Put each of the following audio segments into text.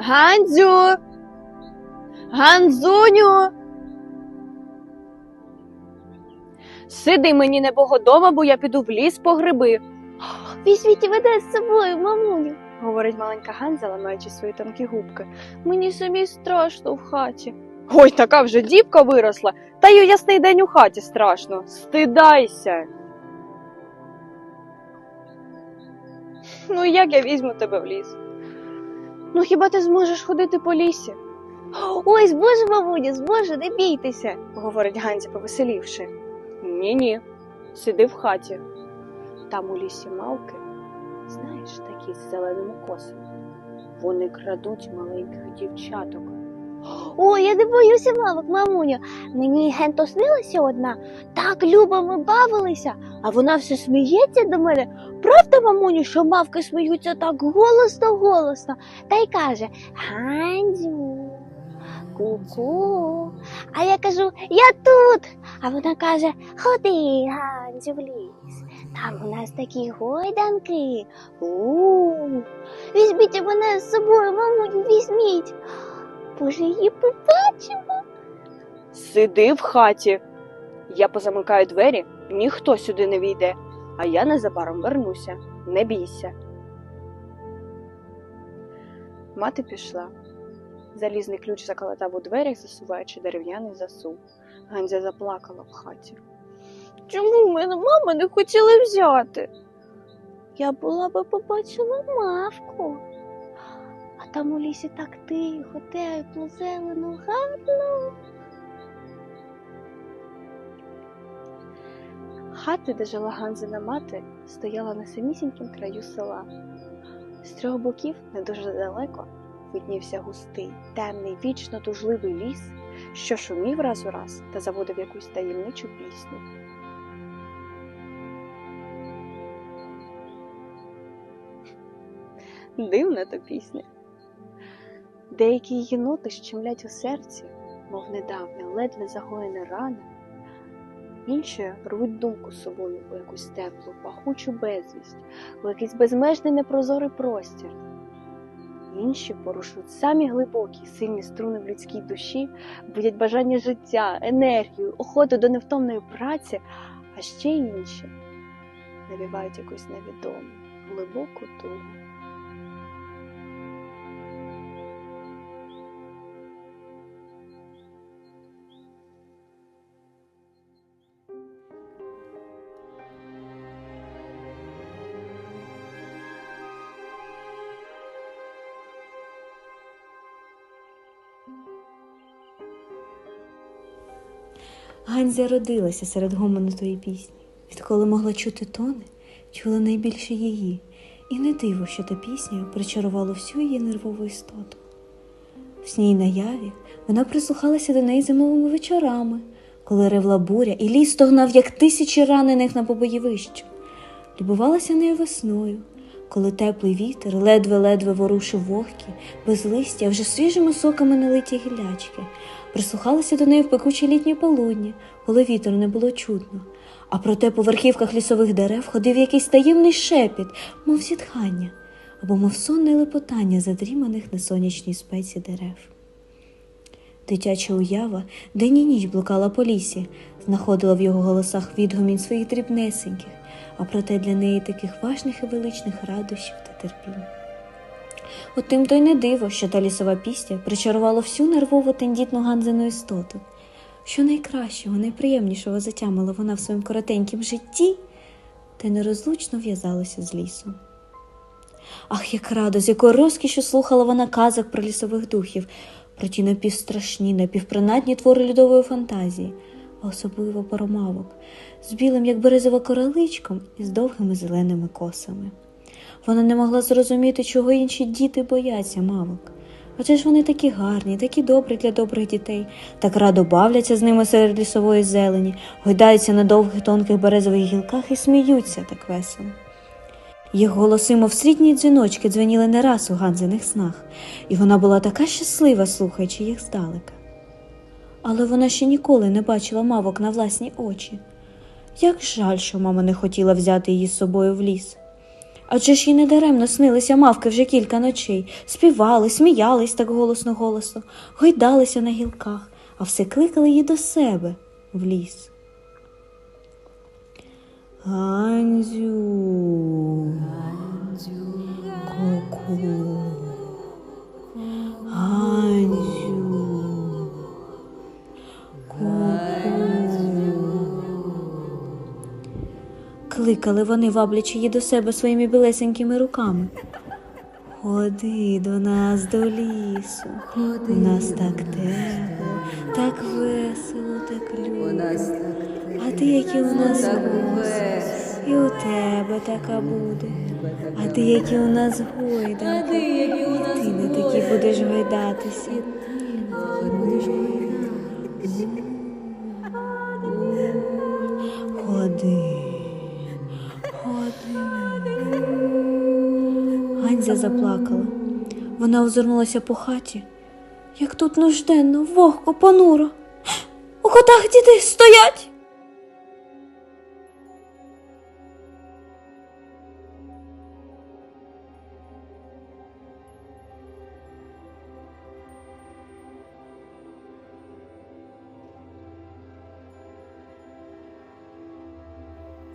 Гандзю! Ганзуню! Сиди мені небогодома, бо я піду в ліс по гриби, Візьміть мене з собою, мамуню. говорить маленька Ганза, ламаючи свої тонкі губки. Мені самі страшно в хаті. Ой, така вже дівка виросла, та й у ясний день у хаті страшно. Стидайся. Ну, як я візьму тебе в ліс? Ну, хіба ти зможеш ходити по лісі? Ой, збоже, мамуню, збоже, не бійтеся. говорить Ганзі, повеселівши. Ні, ні, сиди в хаті. Там у лісі мавки, знаєш, такі з зеленими косами. Вони крадуть маленьких дівчаток. Ой, я не боюся мамок, мамуню. Мені генто снилася одна. Так любо ми бавилися, а вона все сміється до мене. Правда, мамуню, що мавки сміються так голосно, голосно, та й каже Ганзю, ку-ку. А я кажу, я тут. А вона каже, ходи, Ганзю, в ліс. Там у нас такі гойданки. У-у-у. Візьміть мене з собою, мамуню, візьміть. Боже, її побачимо. Сиди в хаті. Я позамикаю двері, ніхто сюди не війде, а я незабаром вернуся. Не бійся. Мати пішла. Залізний ключ заколотав у дверях, засуваючи дерев'яний засув. Ганзя заплакала в хаті. Чому мене мама не хотіли взяти? Я була би побачила мавку. Там у лісі так тихо, тепло, зелено, гарно. Хата, де жила Ганзина мати, стояла на самісінькім краю села. З трьох боків, не дуже далеко, виднівся густий, темний, вічно тужливий ліс, що шумів раз у раз та заводив якусь таємничу пісню. Дивна та пісня. Деякі її ноти щемлять у серці, мов недавня, ледве загоєна рана, інші рвуть думку собою у якусь теплу, пахучу безвість, у якийсь безмежний непрозорий простір. Інші порушують самі глибокі, сильні струни в людській душі, будять бажання життя, енергію, охоту до невтомної праці, а ще інші навівають якусь невідому, глибоку тугу. Ганзя родилася серед гомону тої пісні. Відколи могла чути тони, чула найбільше її, і не диво, що та пісня причарувала всю її нервову істоту. В сній наяві вона прислухалася до неї зимовими вечорами, коли ревла буря, і ліс стогнав, як тисячі ранених на побоєвищу. Любувалася нею весною, коли теплий вітер ледве-ледве ворушив вогкі, без листя, вже свіжими соками налиті гіллячки. Прислухалася до неї в пекуче літнє полудня, коли вітру не було чутно. А проте по верхівках лісових дерев ходив якийсь таємний шепіт, мов зітхання, або мов сонне лепотання задріманих на сонячній спеці дерев. Дитяча уява день і ніч блукала по лісі, знаходила в його голосах відгомінь своїх дрібнесеньких, а проте для неї таких важних і величних радощів та терпінь. От тим то й не диво, що та лісова пісня причарувала всю нервово тендітну Ганзину істоту. Що найкращого, найприємнішого затямила вона в своїм коротенькім житті, те нерозлучно в'язалося з лісом. Ах, як радо, з якою розкішю слухала вона казок про лісових духів, про ті напівстрашні, напівпринадні твори людової фантазії, а особливо про мавок, з білим, як березова короличком, і з довгими зеленими косами. Вона не могла зрозуміти, чого інші діти бояться мавок. Адже ж вони такі гарні, такі добрі для добрих дітей, так радо бавляться з ними серед лісової зелені, гойдаються на довгих тонких березових гілках і сміються так весело. Їх голоси, мов срідні дзвіночки, дзвеніли не раз у Ганзиних снах, і вона була така щаслива, слухаючи їх здалека. Але вона ще ніколи не бачила мавок на власні очі. Як жаль, що мама не хотіла взяти її з собою в ліс. Адже ж їй недаремно снилися мавки вже кілька ночей, співали, сміялись так голосно голосно, гойдалися на гілках, а все кликали її до себе в ліс. Ганзю, ку-ку, Кликали вони, ваблячи її до себе своїми білесенькими руками. Ходи до нас до лісу, Ходи. у нас так тепло, так весело, так любо. А ти, які у нас гості, і у тебе така буде. А ти, які у нас гойданки, і ти не такі будеш гойдатися. Ганзя заплакала. Вона озирнулася по хаті. Як тут нужденно, вогко, понуро. У котах діти стоять.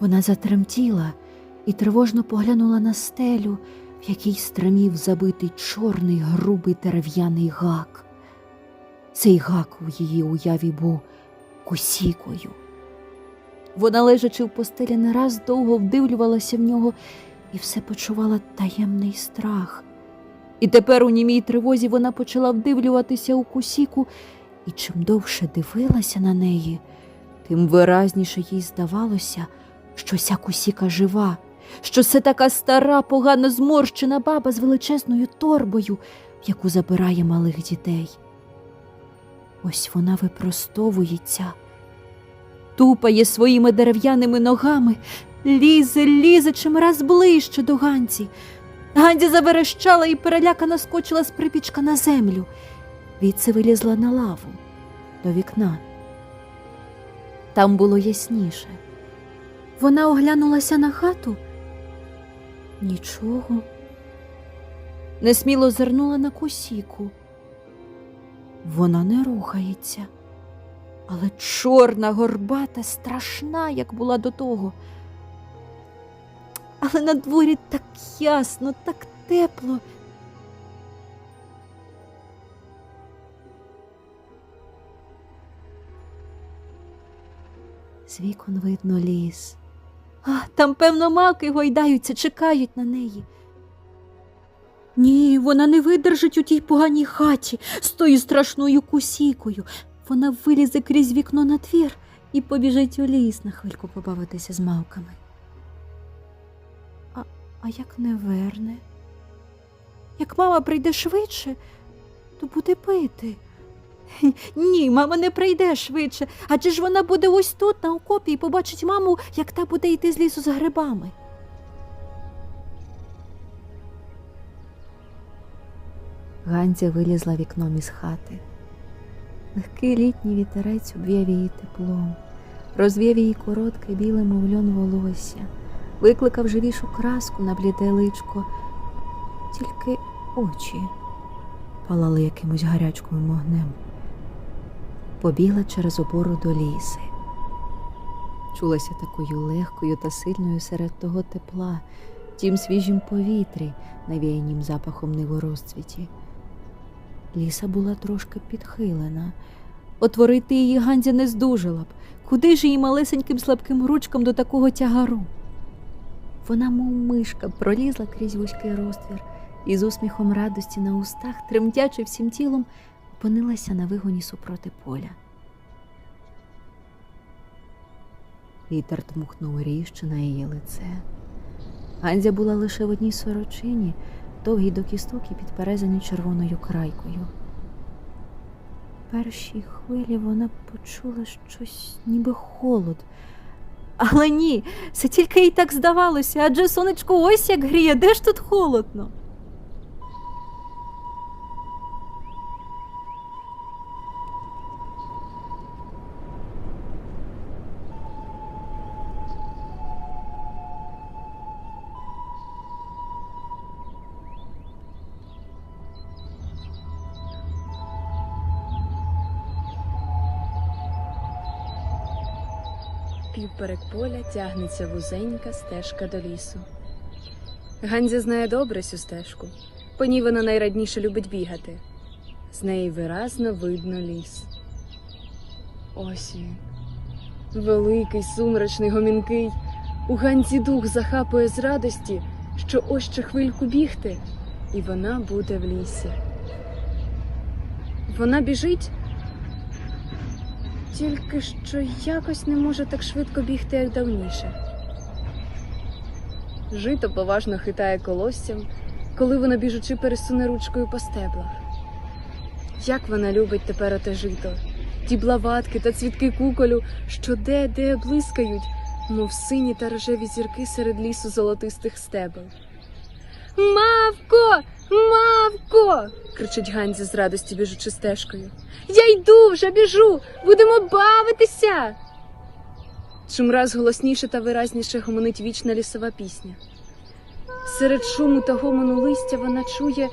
Вона затремтіла і тривожно поглянула на стелю, в якій стримів забитий чорний грубий дерев'яний гак. Цей гак у її уяві був косікою. Вона, лежачи в постелі, не раз довго вдивлювалася в нього і все почувала таємний страх. І тепер у німій тривозі вона почала вдивлюватися у кусіку, і чим довше дивилася на неї, тим виразніше їй здавалося, що ця кусіка жива, що це така стара, погано зморщена баба з величезною торбою, яку забирає малих дітей. Ось вона випростовується, тупає своїми дерев'яними ногами, лізе, лізе чимраз ближче до Ганці. Ганзі заверещала і перелякано скочила з припічка на землю. Віце вилізла на лаву до вікна. Там було ясніше. Вона оглянулася на хату. Нічого. Несміло зирнула на косіку. Вона не рухається, але чорна, горбата, страшна, як була до того. Але на дворі так ясно, так тепло. З вікон видно ліс. А, там, певно, мавки гойдаються, чекають на неї. Ні, вона не видержить у тій поганій хаті з тою страшною кусікою. Вона вилізе крізь вікно на двір і побіжить у ліс на хвильку побавитися з мавками. А, а як не верне? Як мама прийде швидше, то буде пити. Ні, мама не прийде швидше, адже ж вона буде ось тут, на окопі, і побачить маму, як та буде йти з лісу за грибами. Ганця вилізла вікном із хати. Легкий літній вітерець обвів її теплом, розвів її коротке біле мовльон волосся, викликав живішу краску на бліде личко, тільки очі палали якимось гарячковим огнем побігла через обору до ліси. Чулася такою легкою та сильною серед того тепла, тім свіжім повітрі, навіянім запахом новорозцвіті. Ліса була трошки підхилена. Отворити її Ганзя не здужала б. Куди ж її малесеньким слабким ручкам до такого тягару? Вона, мов мишка, пролізла крізь вузький розтвір і з усміхом радості на устах, тремтячи всім тілом, опинилася на вигоні супроти поля. Вітер дмухнув ріжче на її лице. Ганзя була лише в одній сорочині, довгій до кісток і підперезані червоною крайкою. Першій хвилі вона почула щось, ніби холод. Але ні, це тільки їй так здавалося, адже сонечко ось як гріє, де ж тут холодно? Впівперек поля тягнеться вузенька стежка до лісу. Ганзя знає добре цю стежку. По ній вона найрадніше любить бігати. З неї виразно видно ліс. Ось він. Великий, сумрачний, гомінкий. У Ганзі дух захапує з радості, що ось ще хвильку бігти, і вона буде в лісі. Вона біжить, тільки що якось не може так швидко бігти, як давніше. Жито поважно хитає колоссям, коли вона біжучи пересуне ручкою по стеблах. Як вона любить тепер оте жито, ті блаватки та цвітки куколю, що де-де блискають, мов сині та рожеві зірки серед лісу золотистих стебел. Мавко! Мавко! Кричить Ганзя з радості біжучи стежкою. Я йду вже біжу! Будемо бавитися. Чимраз голосніше та виразніше гомонить вічна лісова пісня. Серед шуму та гомону листя вона чує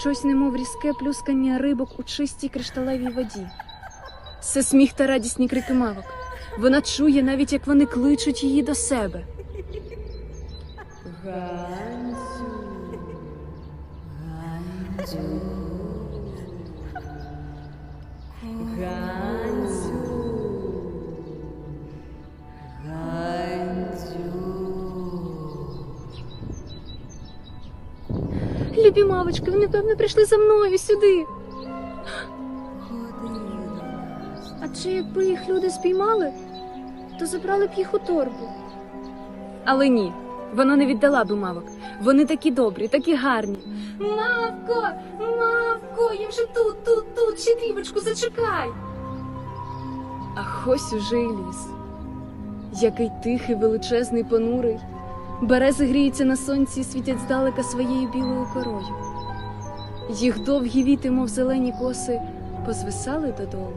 щось, немов різке плюскання рибок у чистій кришталевій воді. Це сміх та радісні крики мавок. Вона чує навіть, як вони кличуть її до себе. Любі мавочки, вони певно прийшли за мною сюди. Адже якби їх люди спіймали, то забрали б їх у торбу. Але ні, вона не віддала би мавок. Вони такі добрі, такі гарні. Мавко, мавко, я вже тут, тут, тут, ще дрібочку, зачекай. Ах, ось уже і ліс. Який тихий, величезний, понурий. Берези гріються на сонці і світять здалека своєю білою корою. Їх довгі віти, мов зелені коси, позвисали додолу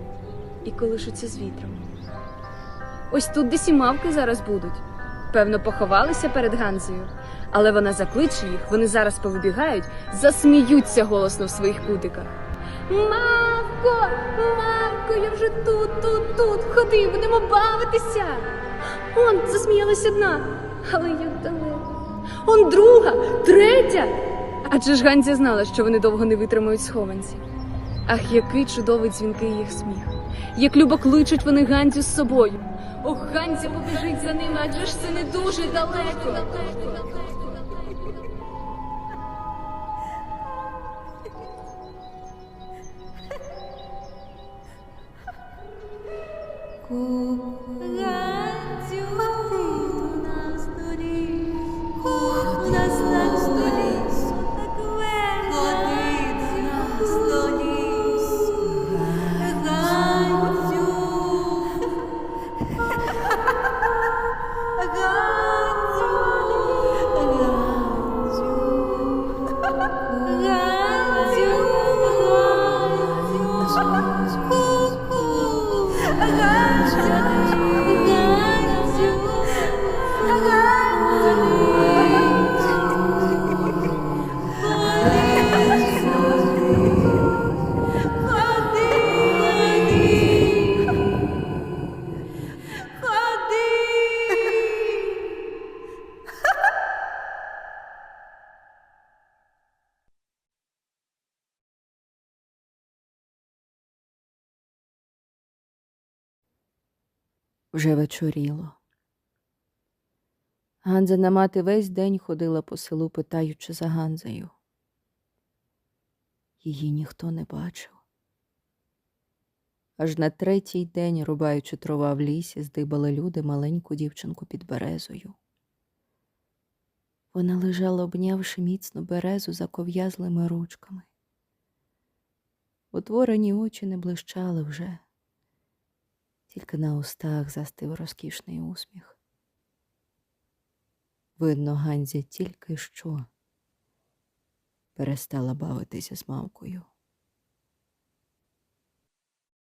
і колишуться з вітром. Ось тут десь і мавки зараз будуть. Певно, поховалися перед Ганзею, але вона закличе їх, вони зараз повибігають, засміються голосно в своїх кутиках. Мавко, мавко, я вже тут, тут, тут. Ходи, будемо бавитися. Он засміялась одна, але як далеко. Он друга, третя. Адже ж Ганзя знала, що вони довго не витримають схованці. Ах, який чудовий дзвінкий їх сміх. Як любо кличуть вони Ганзю з собою. Ох, Ганця побіжить за ними, адже ж це не дуже далеко. Вже вечоріло. Ганзина мати весь день ходила по селу, питаючи за Ганзею. Її ніхто не бачив. Аж на третій день, рубаючи трава в лісі, здибали люди маленьку дівчинку під березою. Вона лежала, обнявши міцно березу заков'язлими ручками. Утворені очі не блищали вже, тільки на устах застив розкішний усміх. Видно, Ганзі тільки що перестала бавитися з мавкою.